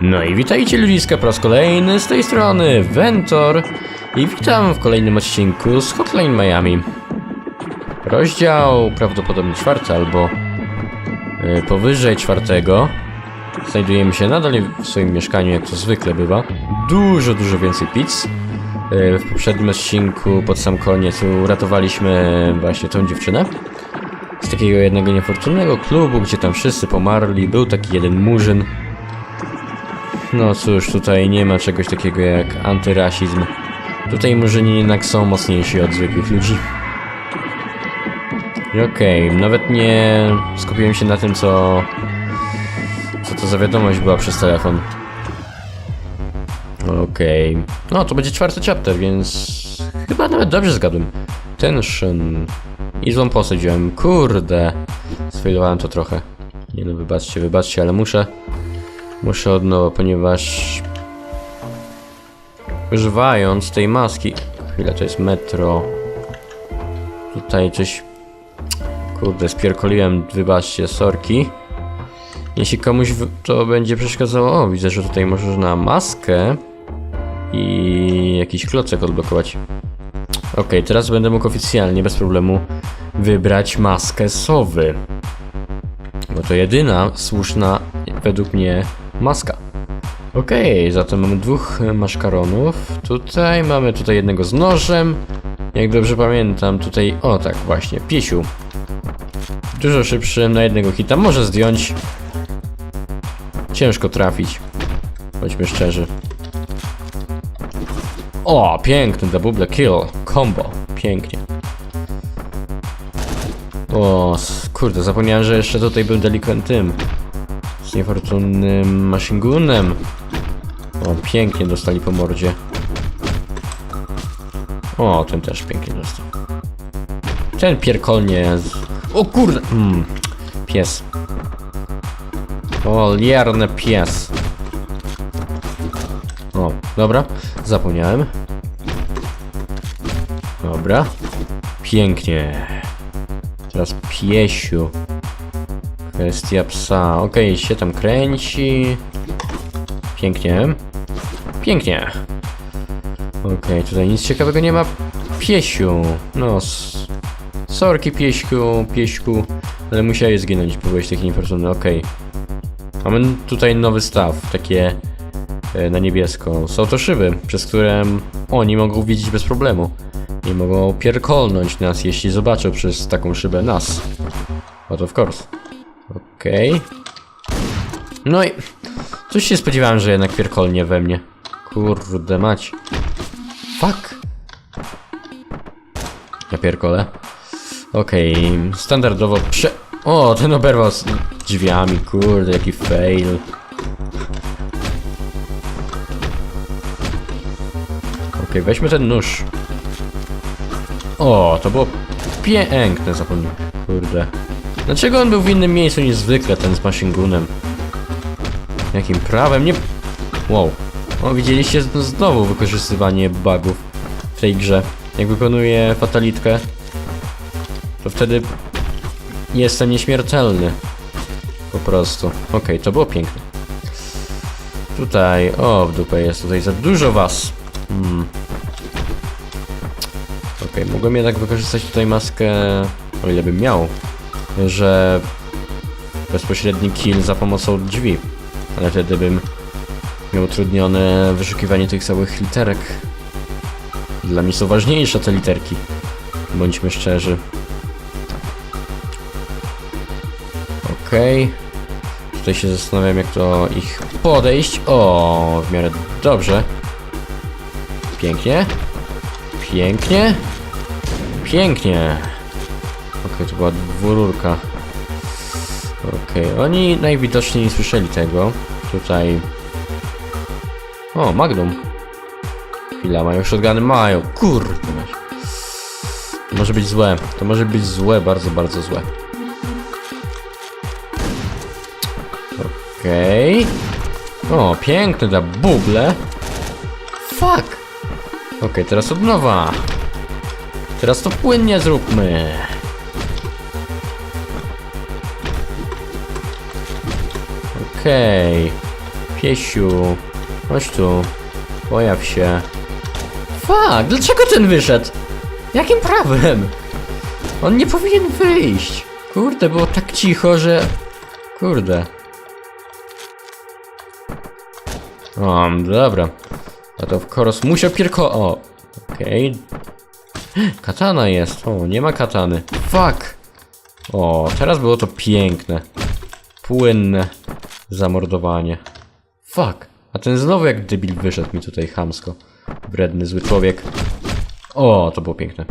No i witajcie ludziska po raz kolejny z tej strony Ventor i witam w kolejnym odcinku z Hotline Miami. Rozdział prawdopodobnie czwarty albo y, powyżej czwartego. Znajdujemy się nadal w swoim mieszkaniu, jak to zwykle bywa. Dużo, dużo więcej pizz. Y, W poprzednim odcinku, pod sam koniec, uratowaliśmy właśnie tą dziewczynę z takiego jednego niefortunnego klubu, gdzie tam wszyscy pomarli. Był taki jeden murzyn. No cóż, tutaj nie ma czegoś takiego jak antyrasizm. Tutaj murzyni jednak są mocniejsi od zwykłych ludzi. Okej, nawet nie skupiłem się na tym, co... Co to za wiadomość była przez telefon. Okej. No, to będzie czwarty chapter, więc... Chyba nawet dobrze zgadłem. Tension. I złą postać wziąłem. Kurde. Sfailowałem to trochę. Nie no, wybaczcie, wybaczcie, ale muszę... Muszę od nowa, ponieważ... Używając tej maski... Chwila, to jest metro. Tutaj coś... Kurde, spierkoliłem, wybaczcie, sorki. Jeśli komuś to będzie przeszkadzało... O, widzę, że tutaj można maskę i jakiś klocek odblokować. Okej, teraz będę mógł oficjalnie, bez problemu, wybrać maskę sowy. Bo to jedyna słuszna, według mnie, maska. Okej, zatem mamy dwóch e, maszkaronów. Tutaj mamy tutaj jednego z nożem. Jak dobrze pamiętam, tutaj... O tak, właśnie, piesiu. Dużo szybszy, na jednego hita może zdjąć. Ciężko trafić. Bądźmy szczerzy. O, piękny double kill. Combo. Pięknie. O, kurde, zapomniałem, że jeszcze tutaj był delikvent tym. Niefortunnym machine gunem. O, pięknie dostali po mordzie. O, ten też pięknie dostał. Ten pierkolnie. Z... O kurde! Mm, pies. O, lierny pies. O, dobra. Zapomniałem. Dobra. Pięknie. Teraz piesiu. Kwestia psa. Okej, się tam kręci. Pięknie. Pięknie. Okej, tutaj nic ciekawego nie ma. Piesiu. No, sorki pieśku, pieśku. Ale musiałeś zginąć, bo byłeś taki niefortunny. Okej. Mamy tutaj nowy staw, takie e, na niebiesko. Są to szyby, przez które oni mogą widzieć bez problemu. I mogą pierkolnąć nas, jeśli zobaczą przez taką szybę nas. But of course. Okej. No i... Coś się spodziewałem, że jednak pierkolnie we mnie. Kurde mać. Fuck. Ja pierkole. Okej, standardowo prze... O, ten oberwał z drzwiami, kurde, jaki fail. Okej, weźmy ten nóż. O, to było piękne, zapomniałem. Kurde. Dlaczego on był w innym miejscu niż zwykle, ten z machine gunem? Jakim prawem? Nie... Wow. O, widzieliście znowu wykorzystywanie bugów w tej grze. Jak wykonuję fatalitkę, to wtedy jestem nieśmiertelny. Po prostu. Okej, to było piękne. Tutaj, o, w dupę jest tutaj za dużo was. Hmm. Okej, mogłem jednak wykorzystać tutaj maskę, o ile bym miał, że bezpośredni kill za pomocą drzwi. Ale wtedy bym miał utrudnione wyszukiwanie tych całych literek. Dla mnie są ważniejsze te literki. Bądźmy szczerzy. Okej. Tutaj się zastanawiam, jak to ich podejść. O, w miarę dobrze. Pięknie. Pięknie. Pięknie. To była dwururka. Okej, oni najwidoczniej nie słyszeli tego. Tutaj... O, Magnum. Chwila, mają shotguny? Mają. Kurde. To może być złe. To może być złe, bardzo, bardzo złe. Okej. O, piękne da buble. Fuck. Okej, teraz od nowa. Teraz to płynnie zróbmy. Okej. Piesiu, chodź tu. Pojaw się. Fuck, dlaczego ten wyszedł? Jakim prawem? On nie powinien wyjść. Kurde, było tak cicho, że... Kurde. O, dobra. A to w koros musiał pierko... O, okej. Katana jest. O, nie ma katany. Fuck. O, teraz było to piękne. Płynne zamordowanie. Fuck. A ten znowu jak debil wyszedł mi tutaj chamsko. Wredny, zły człowiek. O, to było piękne.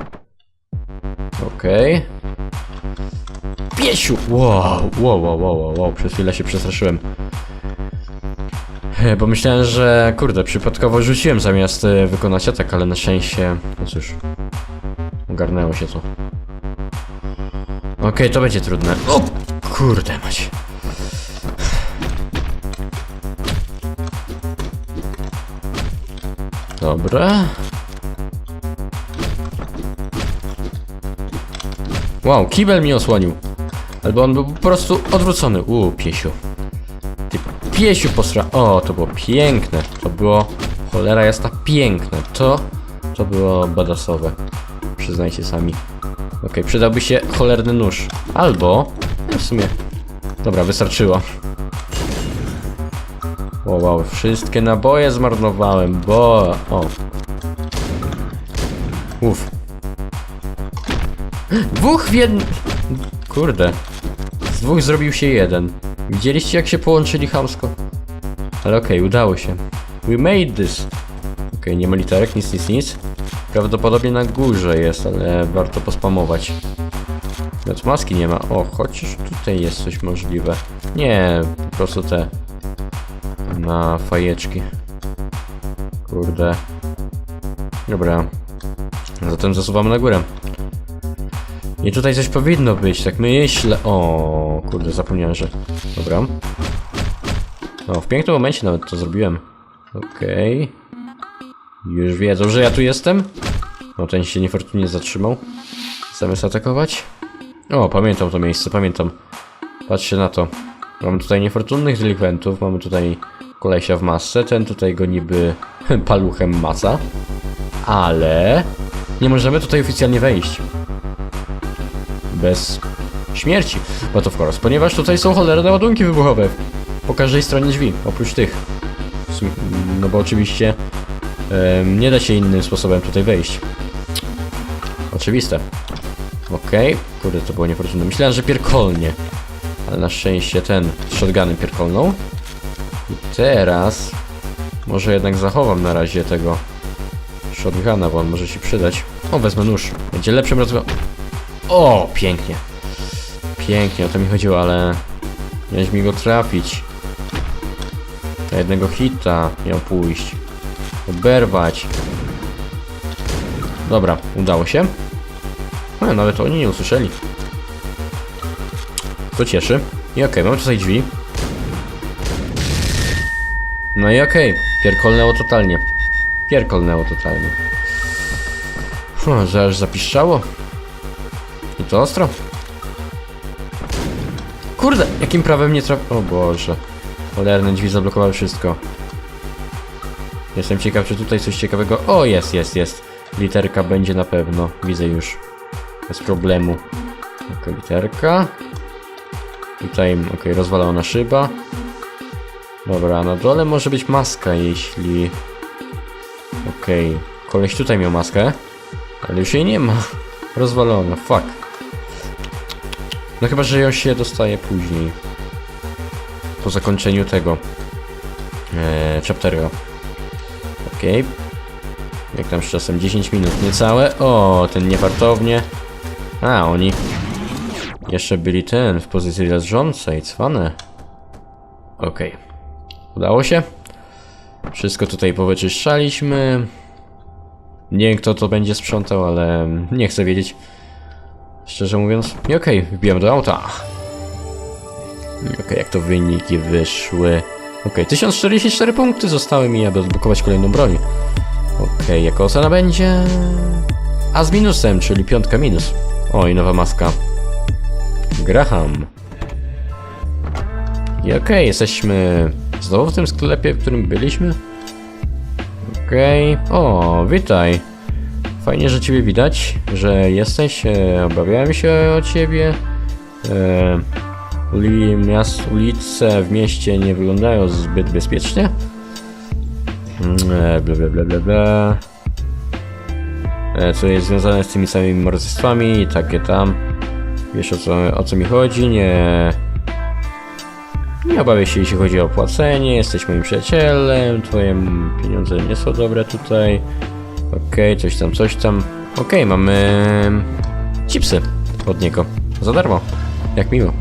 Okej. Piesiu! Wow, wow, wow, wow, wow, przez chwilę się przestraszyłem. E, Bo myślałem, że kurde, przypadkowo rzuciłem zamiast e, wykonać atak, ale na szczęście, no cóż, ogarnęło się to. Okej, to będzie trudne. O, kurde mać. Dobra. Wow, kibel mi osłonił. Albo on był po prostu odwrócony. Uuu, piesiu. Ty piesiu posra... O, to było piękne. To było... Cholera jasna piękne. To... To było badasowe. Przyznajcie sami. Okej, przydałby się cholerny nóż. Albo... no W sumie... Dobra, wystarczyło. Wow, wszystkie naboje zmarnowałem, bo... O. Uff. Dwóch w jednym... Kurde. Z dwóch zrobił się jeden. Widzieliście jak się połączyli chamsko? Ale okej, udało się. We made this. Okej, nie ma literek, nic, nic, nic. Prawdopodobnie na górze jest, ale warto pospamować. Nawet maski nie ma. O, chociaż tutaj jest coś możliwe. Nie, po prostu te... Na fajeczki. Kurde. Dobra. Zatem zasuwamy na górę. I tutaj coś powinno być, tak myślę. O, kurde, zapomniałem, że. Dobra. O, w pięknym momencie nawet to zrobiłem. Okej. Już wiedzą, że ja tu jestem. O, ten się niefortunnie zatrzymał. Zamiast atakować. O, pamiętam to miejsce, pamiętam. Patrzcie na to. Mamy tutaj niefortunnych delikwentów, mamy tutaj kolesia w masce, ten tutaj go niby paluchem masa. Ale nie możemy tutaj oficjalnie wejść bez śmierci. But of course, ponieważ tutaj są cholerne ładunki wybuchowe po każdej stronie drzwi, oprócz tych. W No bo oczywiście em, nie da się innym sposobem tutaj wejść. Oczywiste. Okej, kurde, to było niefortunne. Myślałem, że pierkolnie. Ale na szczęście ten shotgunem pierkolną. Teraz może jednak zachowam na razie tego shotguna, bo on może się przydać. O, wezmę nóż. Będzie lepszym rozwiązaniem. O, pięknie. Pięknie, o to mi chodziło, ale miałeś mi go trafić. Na jednego hita miał pójść. Oberwać. Dobra, udało się. No, nawet oni nie usłyszeli. To cieszy. I okej, mamy tutaj drzwi. No i okej, pierkolnęło totalnie. Pierkolnęło totalnie. Hm, że aż zapiszczało. I to ostro. Kurde, jakim prawem nie traf... O Boże. Cholerne drzwi zablokowały wszystko. Jestem ciekaw, czy tutaj coś ciekawego... O, jest, jest, jest. Literka będzie na pewno. Widzę już. Bez problemu. Ok, literka. Tutaj, ok, rozwalona szyba. Dobra, na dole może być maska, jeśli... Okej, koleś tutaj miał maskę, ale już jej nie ma. Rozwalona, fuck. No chyba, że ją się dostaje później. Po zakończeniu tego. Eee, chaptera. Okej. Jak tam z czasem 10 minut niecałe. O, ten niewartownie. A, oni jeszcze byli ten w pozycji leżącej, cwane. Okej. Udało się. Wszystko tutaj powyczyszczaliśmy. Nie wiem kto to będzie sprzątał, ale nie chcę wiedzieć. Szczerze mówiąc. I okej, wbijam do auta. Okej, jak to wyniki wyszły. Okej, 1044 punkty zostały mi, aby odblokować kolejną broń. Okej, jaka ocena będzie? A z minusem, czyli piątka minus. Oj, nowa maska. Graham. I okej, jesteśmy Znowu w tym sklepie, w którym byliśmy? Okej. O, witaj. Fajnie, że ciebie widać, że jesteś. E, obawiałem się o ciebie. E, uli, miast, ulice w mieście nie wyglądają zbyt bezpiecznie. Mm, E, bla, bla, bla, bla, bla. E, co jest związane z tymi samymi morderstwami i takie tam. Wiesz o co, o co mi chodzi? Nie. Nie obawiaj się, jeśli chodzi o płacenie. Jesteś moim przyjacielem. Twoje pieniądze nie są dobre tutaj. Okej, coś tam, coś tam. Okej, mamy chipsy od niego. Za darmo. Jak miło.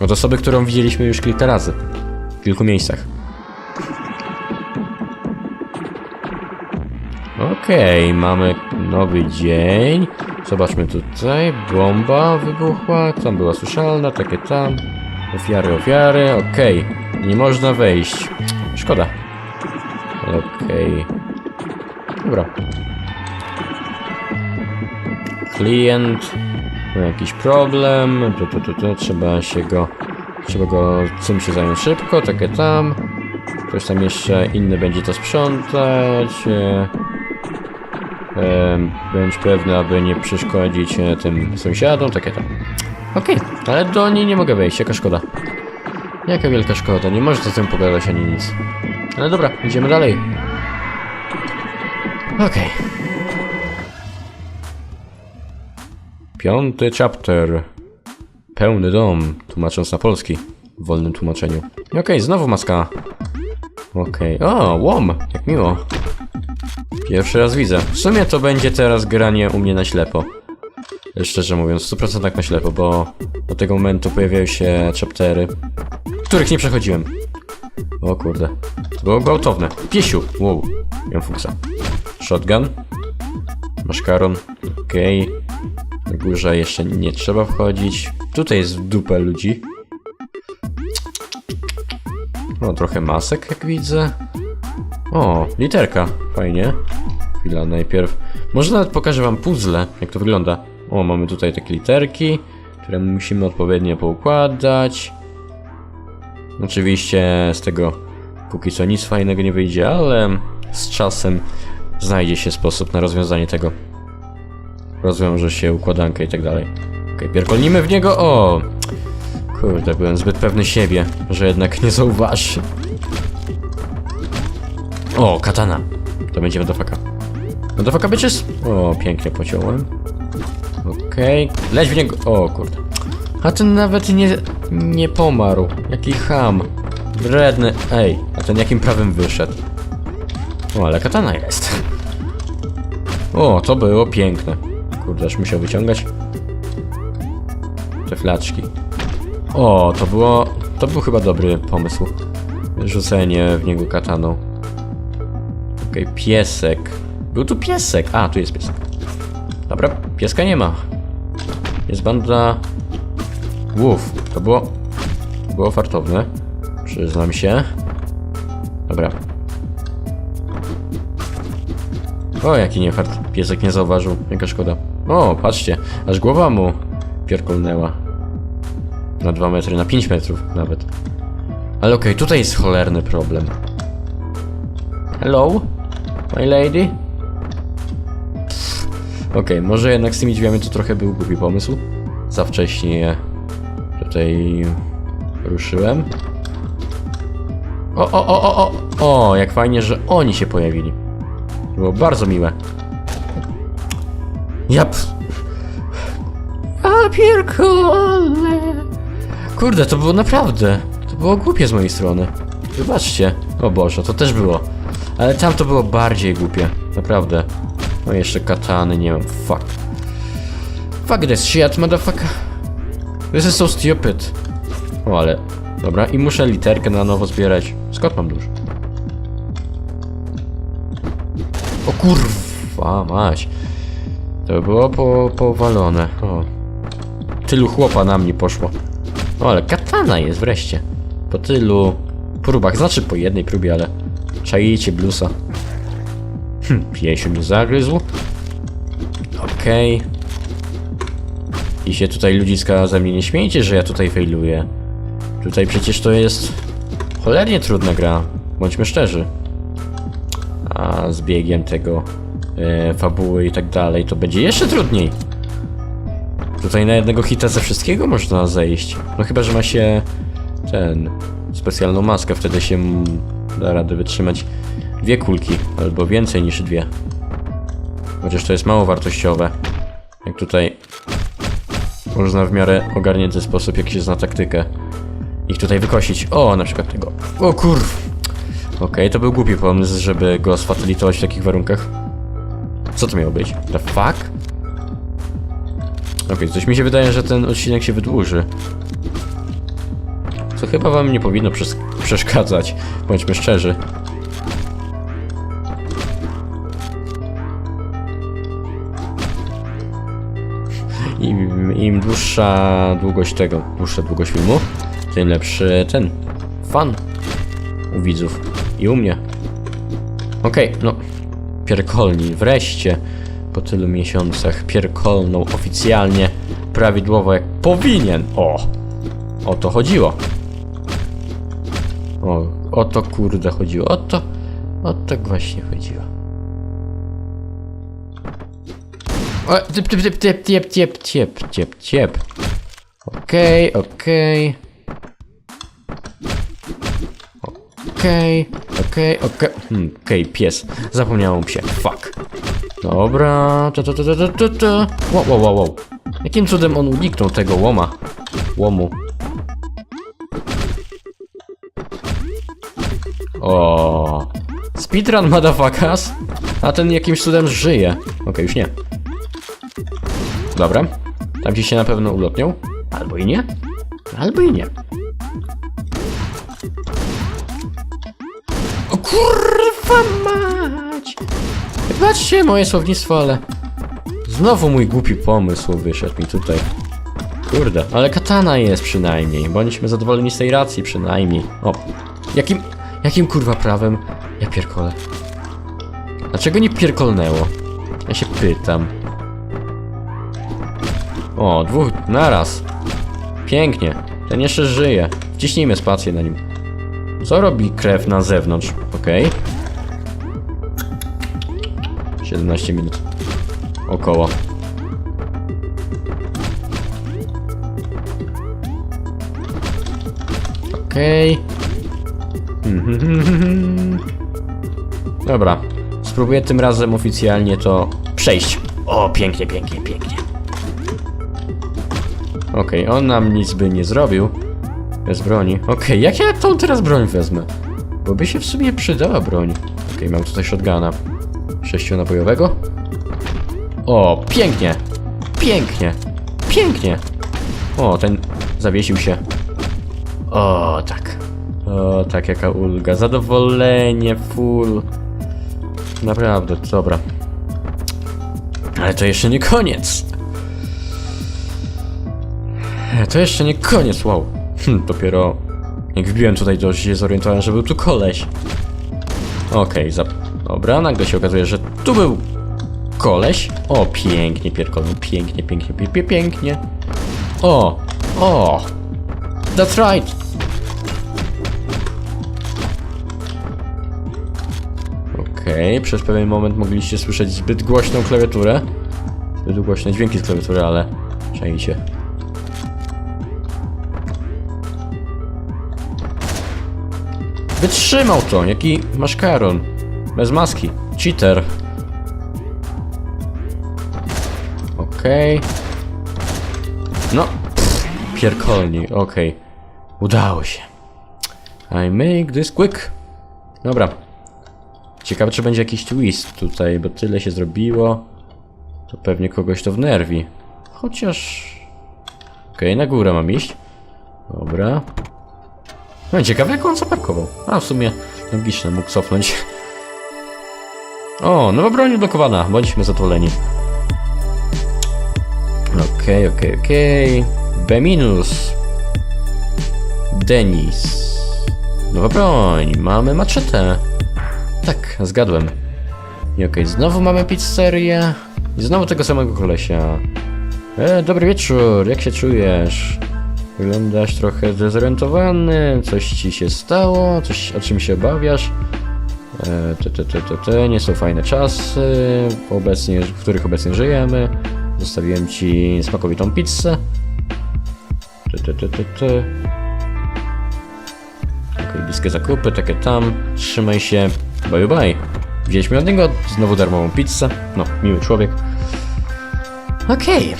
Od osoby, którą widzieliśmy już kilka razy. W kilku miejscach. Okej, mamy nowy dzień. Zobaczmy tutaj. Bomba wybuchła. Tam była słyszalna, takie tam. Ofiary, ofiary. Okej. Nie można wejść. Szkoda. Okej. Dobra. Klient ma jakiś problem. Tu, tu, tu, tu. Trzeba się go. Trzeba go czym się zająć szybko, takie tam. Ktoś tam jeszcze inny będzie to sprzątać. Bądź pewny, aby nie przeszkodzić e, tym sąsiadom, takie tam. Okej, ale do niej nie mogę wejść, jaka szkoda. Jaka wielka szkoda, nie możesz z tym pogadać ani nic. Ale dobra, idziemy dalej. Okej. Piąty chapter. Pełny dom, tłumacząc na polski. W wolnym tłumaczeniu. Okej, znowu maska. Okej, o, łom, jak miło. Pierwszy raz widzę. W sumie to będzie teraz granie u mnie na ślepo. Szczerze mówiąc, w 100% na ślepo, bo do tego momentu pojawiają się chaptery, których nie przechodziłem. O kurde. To było gwałtowne. Piesiu! Wow. Miałem fuksa. Shotgun. Maszkaron. Okej. Na górze jeszcze nie trzeba wchodzić. Tutaj jest dupę ludzi. O, trochę masek jak widzę. O, literka. Fajnie. Chwila, najpierw. Może nawet pokażę wam puzzle, jak to wygląda. O, mamy tutaj takie literki, które musimy odpowiednio poukładać. Oczywiście z tego póki co nic fajnego nie wyjdzie, ale z czasem znajdzie się sposób na rozwiązanie tego. Rozwiąże się układanka i tak dalej. Okej, pierkolnimy w niego. O! Kurde, byłem zbyt pewny siebie, że jednak nie zauważy. O, katana. To będzie motherfucker. Motherfucker bitches? O, pięknie pociąłem. Okej. Leć w niego. O, kurde. A ten nawet nie, nie pomarł. Jaki ham. Wredny. Ej, a ten jakim prawem wyszedł? O, ale katana jest. O, to było piękne. Kurde, aż musiał wyciągać. Te flaczki. O, to było... To był chyba dobry pomysł. Rzucenie w niego kataną. Okej, piesek. Był tu piesek. A, tu jest piesek. Dobra, pieska nie ma. Jest banda... Łów. To było... Było fartowne. Przyznam się. Dobra. O, jaki nie fart. Piesek nie zauważył. Jaka szkoda. O, patrzcie. Aż głowa mu pierkolnęła. Na 2 metry, na 5 metrów nawet. Ale okej, tutaj jest cholerny problem. Hello? My lady? Okej, może jednak z tymi drzwiami to trochę był głupi pomysł. Za wcześnie je tutaj ruszyłem. O, o, o, o, o! O, jak fajnie, że oni się pojawili. Było bardzo miłe. Jap. A pierkole. Kurde, to było naprawdę. To było głupie z mojej strony. Wybaczcie. O Boże, to też było. Ale tam to było bardziej głupie. Naprawdę. No jeszcze katany, nie wiem. Fuck. Fuck this shit, motherfucker. This is so stupid. O, ale... Dobra, i muszę literkę na nowo zbierać. Skąd mam dużo? O kurwa, maś. To było po, powalone. O. Tylu chłopa na mnie poszło. O, ale katana jest wreszcie. Po tylu próbach, znaczy po jednej próbie, ale czajcie blusa. Hm, piesiu mnie zagryzł. Okej. I się tutaj ludziska ze mnie nie śmiejcie, że ja tutaj failuję. Tutaj przecież to jest cholernie trudna gra, bądźmy szczerzy. A z biegiem tego e, fabuły i tak dalej, to będzie jeszcze trudniej. Tutaj na jednego hita ze wszystkiego można zejść. No chyba, że ma się ten specjalną maskę, wtedy się da radę wytrzymać dwie kulki, albo więcej niż dwie. Chociaż to jest mało wartościowe. Jak tutaj można w miarę ogarnięty sposób, jak się zna taktykę, ich tutaj wykosić. O, na przykład tego. O kurw! Okej, to był głupi pomysł, żeby go sfatalitować w takich warunkach. Co to miało być? The fuck? Okej, coś mi się wydaje, że ten odcinek się wydłuży. Co chyba wam nie powinno przes- przeszkadzać, bądźmy szczerzy. Im, dłuższa długość tego, dłuższa długość filmu, tym lepszy ten fan u widzów i u mnie. Okej, no. Pierkolni, wreszcie po tylu miesiącach pierkolną oficjalnie, prawidłowo jak powinien. O! O to chodziło. O, o to kurde chodziło. O to, o to właśnie chodziło. O, typ, typ, typ, typ, typ, typ, typ, typ, typ. Okej, okej. Okej, okej, okej. Hmm, okej, pies. Zapomniałem się. Fuck. Dobra. Ta, ta, ta, ta, ta, ta. Wow, wow, wow, wow. Jakim cudem on uniknął tego łoma? Łomu. O. Speedrun motherfuckers. A ten jakimś cudem żyje. Okej, już nie. Dobra. Tam gdzieś się na pewno ulotnią. Albo i nie. Albo i nie. O kurwa mać! Wybaczcie moje słownictwo, ale... Znowu mój głupi pomysł wyszedł mi tutaj. Kurde, ale katana jest przynajmniej. Bądźmy zadowoleni z tej racji przynajmniej. O, jakim... Jakim kurwa prawem? Ja pierkolę. Dlaczego nie pierkolnęło? Ja się pytam. O, dwóch naraz. Pięknie. Ten jeszcze żyje. Wciśnijmy spację na nim. Co robi krew na zewnątrz? Okej. 17 minut. Około. Okej. Mhm. Dobra. Spróbuję tym razem oficjalnie to przejść. O, pięknie, pięknie, pięknie. Okej, on nam nic by nie zrobił. Bez broni. Okej, jak ja tą teraz broń wezmę? Bo by się w sumie przydała broń. Okej, mam tutaj shotguna. Sześcionabojowego. O, pięknie! Pięknie! Pięknie! O, ten zawiesił się. O, tak. O, tak, jaka ulga. Zadowolenie, full. Naprawdę, dobra. Ale to jeszcze nie koniec. To jeszcze nie koniec, wow. Hm, dopiero jak wbiłem tutaj, to się zorientowałem, że był tu koleś. Okej, za... dobra, nagle się okazuje, że tu był koleś. O, pięknie, pierkolą, pięknie, pięknie, pięknie, pięknie. O, o, that's right. Okej, przez pewien moment mogliście słyszeć zbyt głośną klawiaturę. Zbyt głośne dźwięki z klawiatury, ale czajcie. Wytrzymał to, jaki maszkaron. Bez maski. Cheater. Okej. No. Pff, Pierkolni, okej. Udało się. I make this quick. Dobra. Ciekawe, czy będzie jakiś twist tutaj, bo tyle się zrobiło. To pewnie kogoś to wnerwi. Chociaż... Okej, na górę mam iść. Dobra. No ciekawe jak on zaparkował. A w sumie logiczne, mógł cofnąć. O, nowa broń odblokowana. Bądźmy zadowoleni. Okej, okej, okej. B minus. Denis. Nowa broń. Mamy maczetę. Tak, zgadłem. I okej, znowu mamy pizzerię. I znowu tego samego kolesia. E, dobry wieczór, jak się czujesz? Wyglądasz trochę zdezorientowany, coś ci się stało, coś o czym się obawiasz. E, te, te, te, te, te, nie są fajne czasy, obecnie, w których obecnie żyjemy. Zostawiłem ci smakowitą pizzę. Te, te, te, te, te. Okej, bliskie zakupy, takie tam. Trzymaj się. Bye bye. Wzięliśmy od niego znowu darmową pizzę. No, miły człowiek. Okej.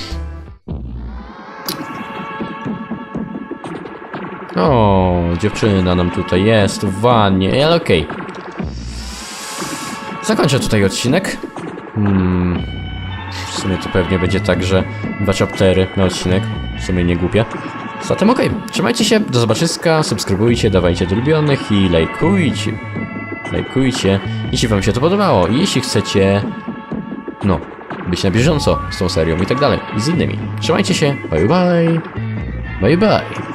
O, dziewczyna nam tutaj jest w wannie, ale okej. Zakończę tutaj odcinek. Hmm. W sumie to pewnie będzie tak, że dwa chaptery na odcinek. W sumie nie głupie. Zatem okej, trzymajcie się, do zobaczyska, subskrybujcie, dawajcie do ulubionych i lajkujcie. Lajkujcie, jeśli wam się to podobało i jeśli chcecie, no, być na bieżąco z tą serią i tak dalej, i z innymi. Trzymajcie się, bye bye, bye bye.